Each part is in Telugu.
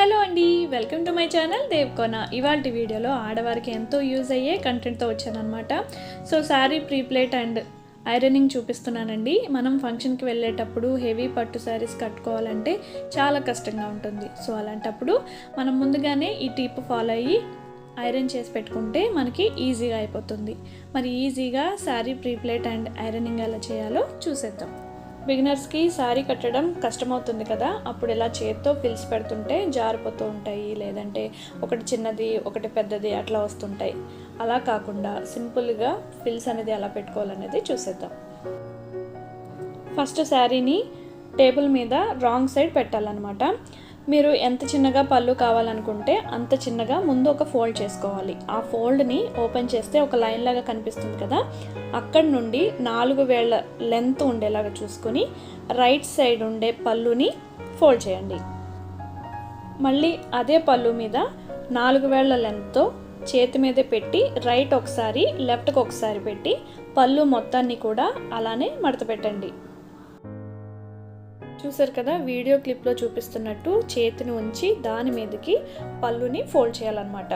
హలో అండి welcome to my channel Devkona. ఇవాళ వీడియోలో ఆడవారికి ఎంతో యూజ్ అయ్యే కంటెంట్తో వచ్చానమాట so sari prepleat and ironing చూపిస్తున్నానండి. మనం ఫంక్షన్కి వెళ్ళేటప్పుడు హెవీ పట్టు శారీస్ కట్టుకోవాలంటే చాలా కష్టంగా ఉంటుంది. సో అలాంటప్పుడు మనం ముందుగానే ఈ టిప్ ఫాలో అయ్యి ఐరన్ చేసి పెట్టుకుంటే మనకి ఈజీగా అయిపోతుంది. మరి ఈజీగా శారీ ప్రీప్లేట్ అండ్ ఐరనింగ్ ఎలా చేయాలో చూసేద్దాం. బిగినర్స్కి శారీ కట్టడం కష్టమవుతుంది కదా అప్పుడు ఇలా చేత్తో పిలిచి పెడుతుంటే జారిపోతూ ఉంటాయి లేదంటే ఒకటి చిన్నది ఒకటి పెద్దది అట్లా వస్తుంటాయి. అలా కాకుండా సింపుల్గా ఫిల్స్ అనేది ఎలా పెట్టుకోవాలనేది చూసేద్దాం. ఫస్ట్ శారీని టేబుల్ మీద రాంగ్ సైడ్ పెట్టాలన్నమాట. మీరు ఎంత చిన్నగా పళ్ళు కావాలనుకుంటే అంత చిన్నగా ముందు ఒక ఫోల్డ్ చేసుకోవాలి. ఆ ఫోల్డ్ని ఓపెన్ చేస్తే ఒక లైన్ లాగా కనిపిస్తుంది కదా? అక్కడ నుండి నాలుగు వేళ్ళ లెంత్ ఉండేలాగా చూసుకొని రైట్ సైడ్ ఉండే పళ్ళుని ఫోల్డ్ చేయండి. మళ్ళీ అదే పళ్ళు మీద నాలుగు వేళ్ళ లెంత్తో చేతి మీద పెట్టి రైట్ ఒకసారి లెఫ్ట్కి ఒకసారి పెట్టి పళ్ళు మొత్తాన్ని కూడా అలానే మడత పెట్టండి. చూసారు కదా వీడియో క్లిప్లో చూపిస్తున్నట్టు చేతిని ఉంచి దాని మీదకి పళ్ళుని ఫోల్డ్ చేయాలన్నమాట.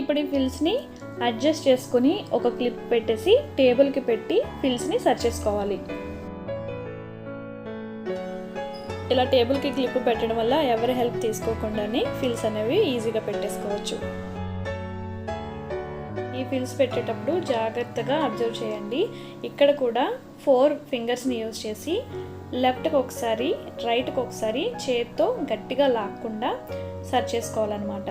ఇప్పుడు ఈ ఫిల్స్ని అడ్జస్ట్ చేసుకుని ఒక క్లిప్ పెట్టేసి టేబుల్కి పెట్టి ఫిల్స్ని సర్చ్ చేసుకోవాలి. ఇలా టేబుల్కి క్లిప్ పెట్టడం వల్ల ఎవరి హెల్ప్ తీసుకోకుండానే ఫిల్స్ అనేవి ఈజీగా పెట్టేసుకోవచ్చు. పిల్స్ పెట్టేటప్పుడు జాగ్రత్తగా అబ్జర్వ్ చేయండి. ఇక్కడ కూడా ఫోర్ ఫింగర్స్ని యూజ్ చేసి లెఫ్ట్కి ఒకసారి రైట్కి ఒకసారి చేత్తో గట్టిగా లాక్కుండా సర్చ్ చేసుకోవాలన్నమాట.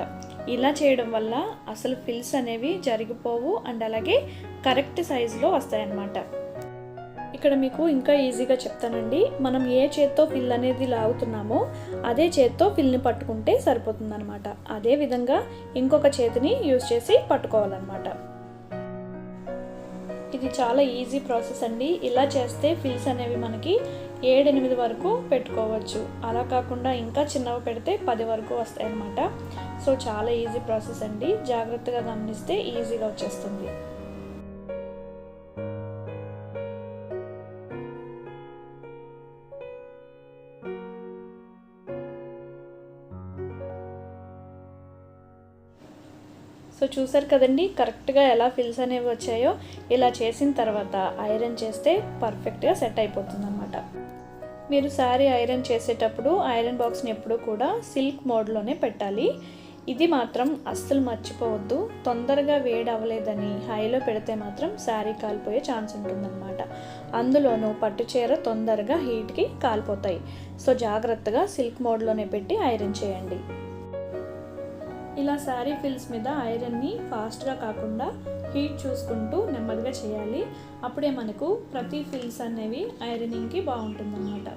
ఇలా చేయడం వల్ల అసలు ఫిల్స్ అనేవి జరిగిపోవు అండ్ అలాగే కరెక్ట్ సైజులో వస్తాయన్నమాట. ఇక్కడ మీకు ఇంకా ఈజీగా చెప్తానండి. మనం ఏ చేత్తో ఫిల్ అనేది లాగుతున్నామో అదే చేత్తో ఫిల్ని పట్టుకుంటే సరిపోతుందనమాట అదే విధంగా ఇంకొక చేతిని యూజ్ చేసి పట్టుకోవాలన్నమాట. ఇది చాలా ఈజీ ప్రాసెస్ అండి. ఇలా చేస్తే ఫిల్స్ అనేవి మనకి ఏడెనిమిది వరకు పెట్టుకోవచ్చు. అలా కాకుండా ఇంకా చిన్నవి పెడితే పది వరకు వస్తాయి అన్నమాట సో చాలా ఈజీ ప్రాసెస్ అండి. జాగ్రత్తగా గమనిస్తే ఈజీగా వచ్చేస్తుంది. సో చూసారు కదండి కరెక్ట్గా ఎలా ఫిల్స్ అనేవి వచ్చాయో. ఇలా చేసిన తర్వాత ఐరన్ చేస్తే పర్ఫెక్ట్గా సెట్ అయిపోతుంది అనమాట మీరు శారీ ఐరన్ చేసేటప్పుడు ఐరన్ బాక్స్ని ఎప్పుడూ కూడా సిల్క్ మోడ్లోనే పెట్టాలి. ఇది మాత్రం అస్సలు మర్చిపోవద్దు. తొందరగా వేడి అవ్వలేదని హైలో పెడితే మాత్రం శారీ కాలిపోయే ఛాన్స్ ఉంటుందన్నమాట. అందులోనూ పట్టు చీర తొందరగా హీట్కి కాలిపోతాయి. సో జాగ్రత్తగా సిల్క్ మోడ్లోనే పెట్టి ఐరన్ చేయండి. ఇలా శారీ ఫిల్స్ మీద ఐరన్ని ఫాస్ట్గా కాకుండా హీట్ చూసుకుంటూ నెమ్మదిగా చేయాలి. అప్పుడే మనకు ప్రతి ఫిల్స్ అనేవి ఐరనింగ్కి బాగుంటుందన్నమాట.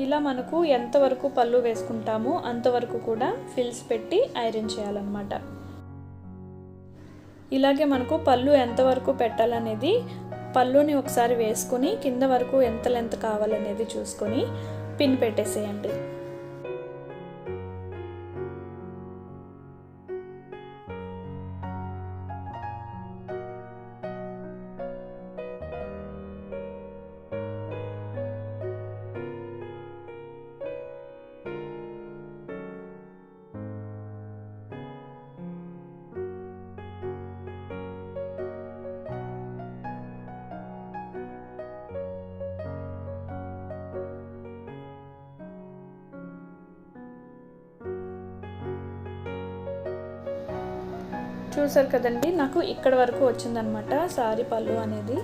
ఇలా మనకు ఎంతవరకు పళ్ళు వేసుకుంటామో అంతవరకు కూడా ఫిల్స్ పెట్టి ఐరన్ చేయాలన్నమాట. ఇలాగే మనకు పళ్ళు ఎంతవరకు పెట్టాలనేది పళ్ళుని ఒకసారి వేసుకొని కింద వరకు ఎంత లెంత్ కావాలనేది చూసుకొని పిన్ పెట్టేసేయండి. చూసారు కదండి నాకు ఇక్కడ వరకు వచ్చిందనమాట సారీ పళ్ళు అనేది.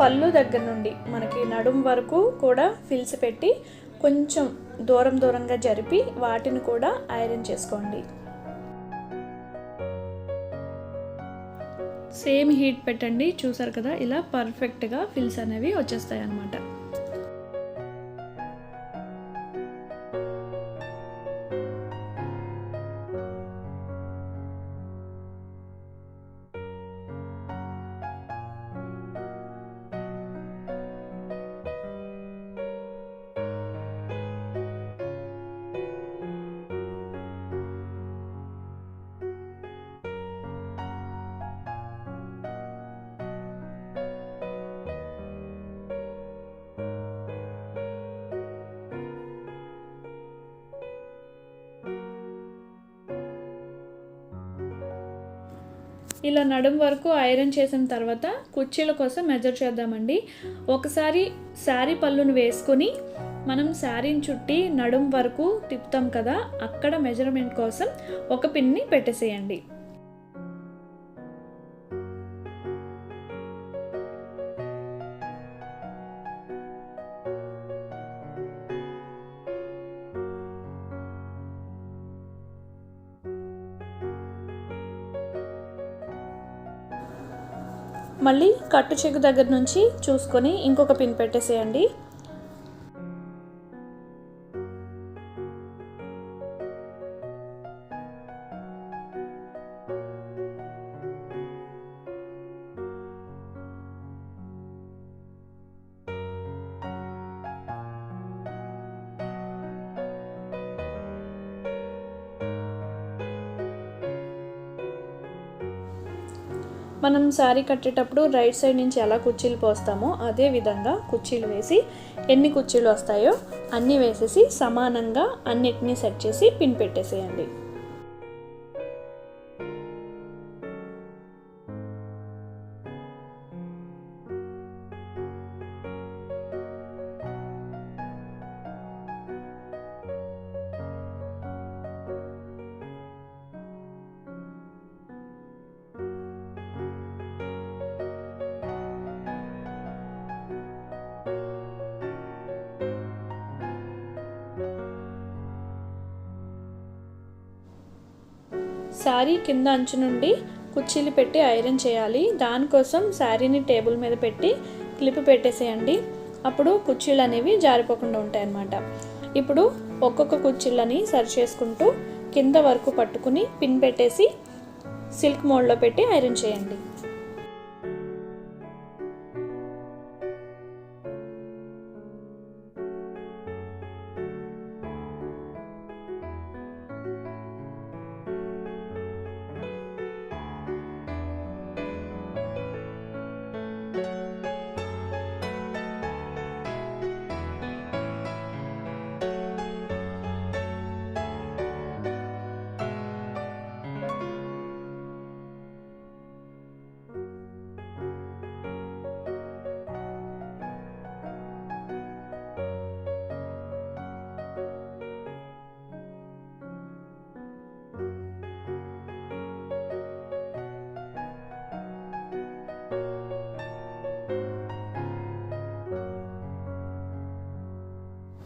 పళ్ళు దగ్గర నుండి మనకి నడుం వరకు కూడా ఫిల్స్ పెట్టి కొంచెం దూరం దూరంగా జరిపి వాటిని కూడా ఐరన్ చేసుకోండి. సేమ్ హీట్ పెట్టండి. చూసారు కదా ఇలా పర్ఫెక్ట్గా ఫిల్స్ అనేవి వచ్చేస్తాయి అన్నమాట ఇలా నడుం వరకు ఐరన్ చేసిన తర్వాత కుర్చీల కోసం మెజర్ చేద్దామండి. ఒకసారి శారీ పళ్ళును వేసుకొని మనం శారీని చుట్టి నడుం వరకు తిప్పుతాం కదా అక్కడ మెజర్మెంట్ కోసం ఒక పిన్ని పెట్టేసేయండి. మళ్ళీ కట్టు చెక్కు దగ్గర నుంచి చూసుకొని ఇంకొక పిన్ పెట్టేసేయండి. మనం శారీ కట్టేటప్పుడు రైట్ సైడ్ నుంచి ఎలా కుర్చీలు పోస్తామో అదే విధంగా కుర్చీలు వేసి ఎన్ని కుర్చీలు వస్తాయో అన్నీ వేసేసి సమానంగా అన్నిటినీ సెట్ చేసి పిన్ పెట్టేసేయండి. శారీ కింద అంచు నుండి కుర్చీలు పెట్టి ఐరన్ చేయాలి. దానికోసం శారీని టేబుల్ మీద పెట్టి క్లిప్ పెట్టేసేయండి. అప్పుడు కుర్చీలు అనేవి జారిపోకుండా ఉంటాయన్నమాట. ఇప్పుడు ఒక్కొక్క కుర్చీలని సరి చేసుకుంటూ కింద వరకు పట్టుకుని పిన్ పెట్టేసి సిల్క్ మోడ్లో పెట్టి ఐరన్ చేయండి.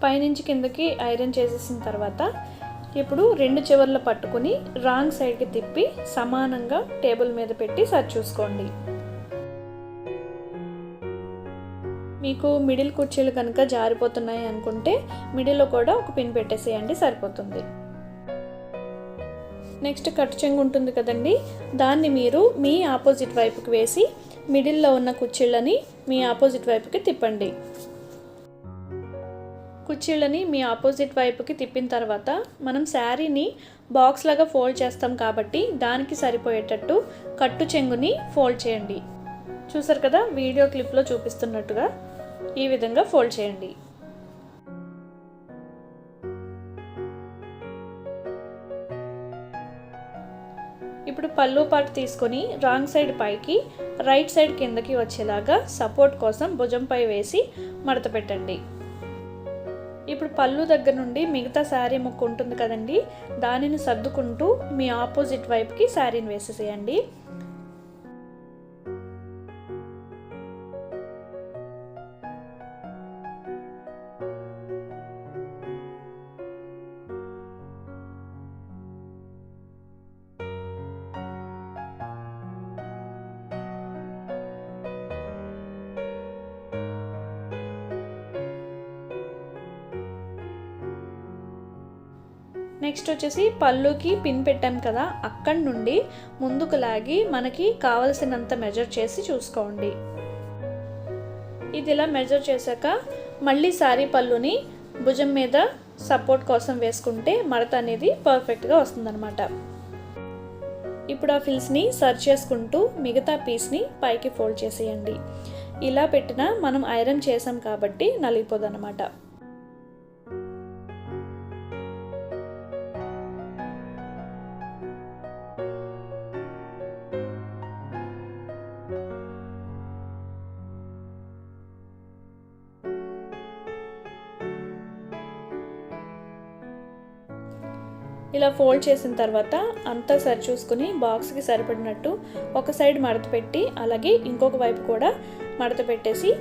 పైనుంచి కిందకి ఐరన్ చేసేసిన తర్వాత ఇప్పుడు రెండు చివర్లు పట్టుకుని రాంగ్ సైడ్కి తిప్పి సమానంగా టేబుల్ మీద పెట్టి సరి చూసుకోండి. మీకు మిడిల్ కుర్చీలు కనుక జారిపోతున్నాయి అనుకుంటే మిడిల్లో కూడా ఒక పిన్ పెట్టేసేయండి సరిపోతుంది. నెక్స్ట్ కట్టు చెంగు ఉంటుంది కదండి దాన్ని మీరు మీ ఆపోజిట్ వైపుకి వేసి మిడిల్లో ఉన్న కుర్చీళ్ళని మీ ఆపోజిట్ వైపుకి తిప్పండి. కుర్చీళ్ళని మీ ఆపోజిట్ వైపుకి తిప్పిన తర్వాత మనం శారీని బాక్స్ లాగా ఫోల్డ్ చేస్తాం కాబట్టి దానికి సరిపోయేటట్టు కట్టు చెంగుని ఫోల్డ్ చేయండి. చూసారు కదా వీడియో క్లిప్లో చూపిస్తున్నట్టుగా ఈ విధంగా ఫోల్డ్ చేయండి. ఇప్పుడు పళ్ళు పాటు తీసుకొని రాంగ్ సైడ్ పైకి రైట్ సైడ్ కిందకి వచ్చేలాగా సపోర్ట్ కోసం భుజంపై వేసి మడత పెట్టండి. ఇప్పుడు పళ్ళు దగ్గర నుండి మిగతా శారీ ముక్క ఉంటుంది కదండి దానిని సర్దుకుంటూ మీ ఆపోజిట్ వైపుకి శారీని వేసేసేయండి. నెక్స్ట్ వచ్చేసి పళ్ళుకి పిన్ పెట్టాం కదా అక్కడి నుండి ముందుకు లాగి మనకి కావలసినంత మెజర్ చేసి చూసుకోండి. ఇది ఇలా మెజర్ చేశాక మళ్ళీ సారీ పళ్ళుని భుజం మీద సపోర్ట్ కోసం వేసుకుంటే మడత అనేది పర్ఫెక్ట్గా వస్తుందన్నమాట. ఇప్పుడు ఆ ఫిల్స్ని సర్చ్ చేసుకుంటూ మిగతా పీస్ని పైకి ఫోల్డ్ చేసేయండి. ఇలా పెట్టినా మనం ఐరన్ చేసాం కాబట్టి నలిగిపోదు ఇలా ఫోల్డ్ చేసిన తర్వాత అంతా సరి చూసుకుని బాక్స్కి సరిపడినట్టు ఒక సైడ్ మడత పెట్టి అలాగే ఇంకొక వైపు కూడా మడత పెట్టేసి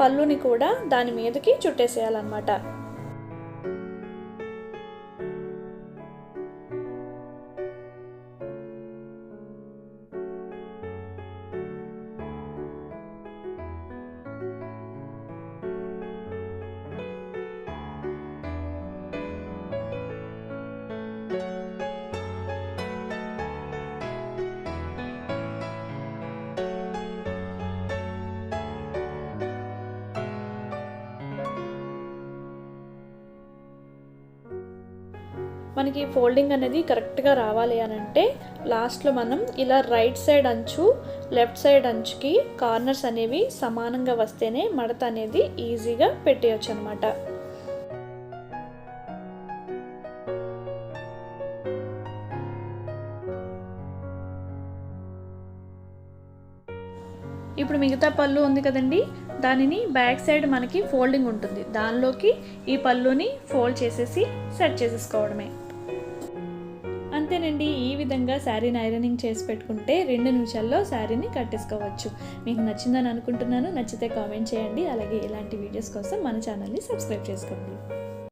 పళ్ళుని కూడా దాని మీదకి చుట్టేసేయాలన్నమాట. మనకి ఫోల్డింగ్ అనేది కరెక్ట్గా రావాలి అని అంటే లాస్ట్లో మనం ఇలా రైట్ సైడ్ అంచు లెఫ్ట్ సైడ్ అంచుకి కార్నర్స్ అనేవి సమానంగా వస్తేనే మడత అనేది ఈజీగా పెట్టేయచ్చు అనమాట ఇప్పుడు మిగతా పళ్ళు ఉంది కదండి దానిని బ్యాక్ సైడ్ మనకి ఫోల్డింగ్ ఉంటుంది. దానిలోకి ఈ పళ్ళుని ఫోల్డ్ చేసేసి సెట్ చేసేసుకోవడమే. అంతేనండి. ఈ విధంగా శారీని ఐరనింగ్ చేసి పెట్టుకుంటే రెండు నిమిషాల్లో శారీని కట్టేసుకోవచ్చు మీకు నచ్చిందని అనుకుంటున్నాను. నచ్చితే కామెంట్ చేయండి. అలాగే ఇలాంటి వీడియోస్ కోసం మన ఛానల్ని సబ్స్క్రైబ్ చేసుకోండి.